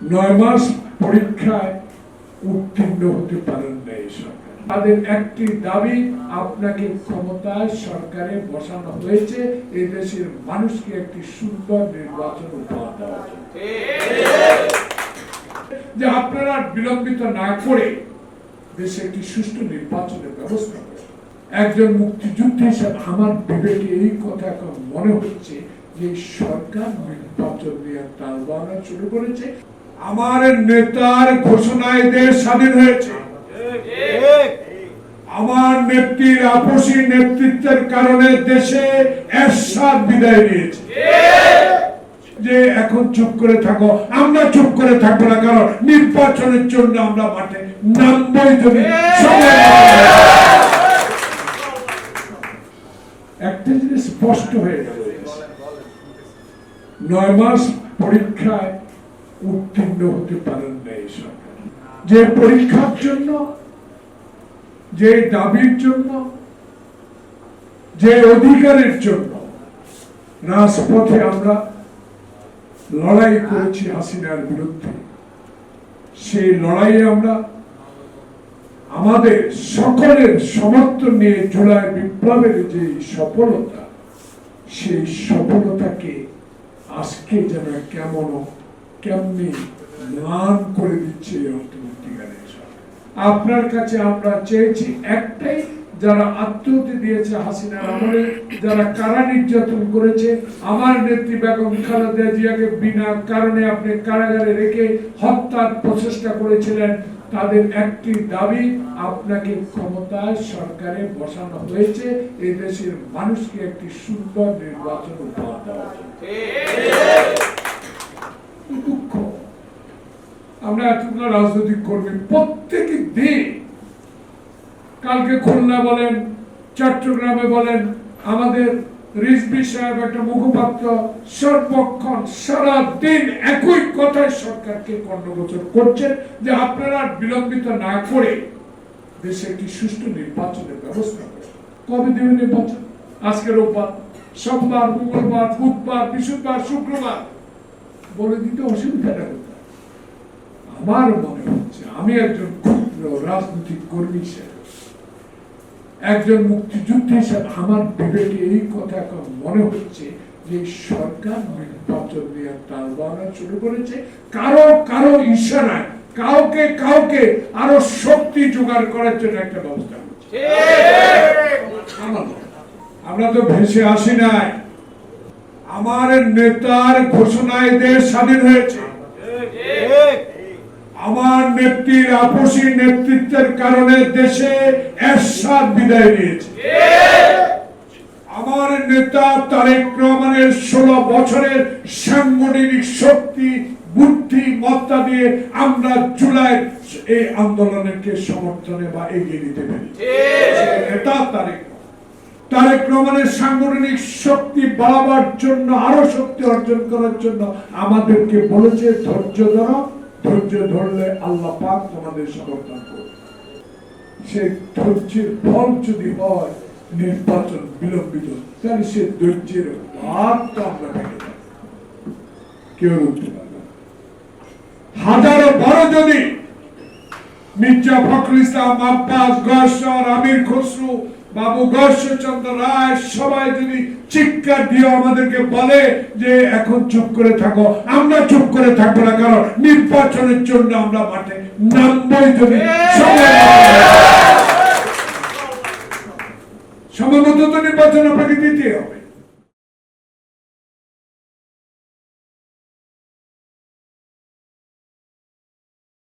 নয় মাস পরীক্ষায় উত্তীর্ণ হতে পারেন না এই তাদের একটি দাবি, আপনাকে ক্ষমতায় সরকারে বসানো হয়েছে, এই দেশের মানুষকে একটি সুন্দর নির্বাচন উপহার জন্য। যে আপনারা বিলম্বিত না করে দেশে একটি সুষ্ঠু নির্বাচনের ব্যবস্থা একজন মুক্তিযুদ্ধ হিসাবে আমার বিবেকে এই কথা এখন মনে হচ্ছে যে সরকার নির্বাচন নিয়ে টালবানা শুরু করেছে। আমার নেতার ঘোষণায় দেশ স্বাধীন হয়েছে। আমার নেত্রীর আপসী নেতৃত্বের কারণে দেশে এরশাদ বিদায় নিয়েছে। যে এখন চুপ করে থাকো, আমরা চুপ করে থাকব না, কারণ নির্বাচনের জন্য আমরা মাঠে নামবই যদি। একটা জিনিস স্পষ্ট হয়ে গেল। নয় মাস পরীক্ষায় উত্তীর্ণ হতে পারেন না এই সরকার। যে পরীক্ষার জন্য, যে দাবির জন্য, যে অধিকারের জন্য রাজপথে আমরা লড়াই করেছি হাসিনার বিরুদ্ধে, সেই লড়াইয়ে আমরা আমাদের সকলের সমর্থন নিয়ে জুলাই বিপ্লবের যে সফলতা, সেই সফলতাকে আজকে যেন কেমন কেমনি ম্লান করে দিচ্ছে এই অন্তর্বর্তীকালীন। আপনার কাছে আমরা চেয়েছি একটাই, যারা আত্মহত্যা দিয়েছে হাসিনার আমলে, যারা কারা নির্যাতন করেছে, আমার নেত্রী বেগম খালেদা জিয়াকে বিনা কারণে আপনি কারাগারে রেখে হত্যার প্রচেষ্টা করেছিলেন, তাদের একটি দাবি, আপনাকে ক্ষমতায় সরকারে বসানো হয়েছে এই দেশের মানুষকে একটি সুন্দর নির্বাচন উপহার জন্য। দুঃখ। আমরা এতগুলো রাজনৈতিক কর্মী কালকে খুলনা বলেন, চট্টগ্রামে বলেন, আমাদের রিজবি সাহেব একটা মুখপাত্র, সর্বক্ষণ একই কথায় সরকারকে কর্ণগোচর করছেন যে আপনারা বিলম্বিত না করে দেশে একটি সুষ্ঠু নির্বাচনের ব্যবস্থা কবে দেবেন নির্বাচন? আজকে রোববার। সোমবার, মঙ্গলবার, বুধবার, বৃহস্পতিবার, শুক্রবার। বলে দিতে অসুবিধাটা কোথায়? আমার মনে হচ্ছে আমি একজন ক্ষুদ্র রাজনৈতিক কর্মী হিসেবে একজন মুক্তিযুদ্ধ হিসেবে আমার বিবেকে এই কথা এখন মনে হচ্ছে যে সরকার নির্বাচন নিয়ে টালবানা শুরু করেছে। কারও কারও ইশারায় কাউকে কাউকে আরও শক্তি জোগাড় করার জন্য একটা ব্যবস্থা হয়। আমরা তো ভেসে আসি নাই। আমার নেতার ঘোষণায় দেশ স্বাধীন হয়েছে। আমার নেত্রীর আপসী নেতৃত্বের কারণে দেশে বিদায় নিয়েছে। আমার নেতা তারেক রহমানের ষোলো বছরের সাংগঠনিক শক্তি বুদ্ধি মত্তা দিয়ে আমরা জুলাই এই আন্দোলনকে সমর্থনে বা এগিয়ে দিতে পারি নেতা তারেক। তারেক রহমানের সাংগঠনিক শক্তি বাড়াবার জন্য, আরও শক্তি অর্জন করার জন্য আমাদেরকে বলেছে, ধৈর্য ধরো, ধৈর্য ধরলে আল্লাহ পাক তোমাদের সমর্থন করবে। সেই ধৈর্যের ফল যদি হয়, নির্বাচন বিলম্বিত তাহলে সে ধৈর্যের ভাগটা আমরা ভেঙে কেউ হাজারো বড় যদি মির্জা ফখরুল ইসলাম, আব্বাস গশ্বর আমির খসরু বাবু গশ্বরচন্দ্র রায়, সবাই যদি চিৎকার দিয়ে আমাদেরকে বলে যে, এখন চুপ করে থাকো। আমরা চুপ করে থাকব না, কারণ নির্বাচনের জন্য আমরা মাঠে নামবই যদি সময় সময় মতো তো নির্বাচন আপনাকে দিতে হবে।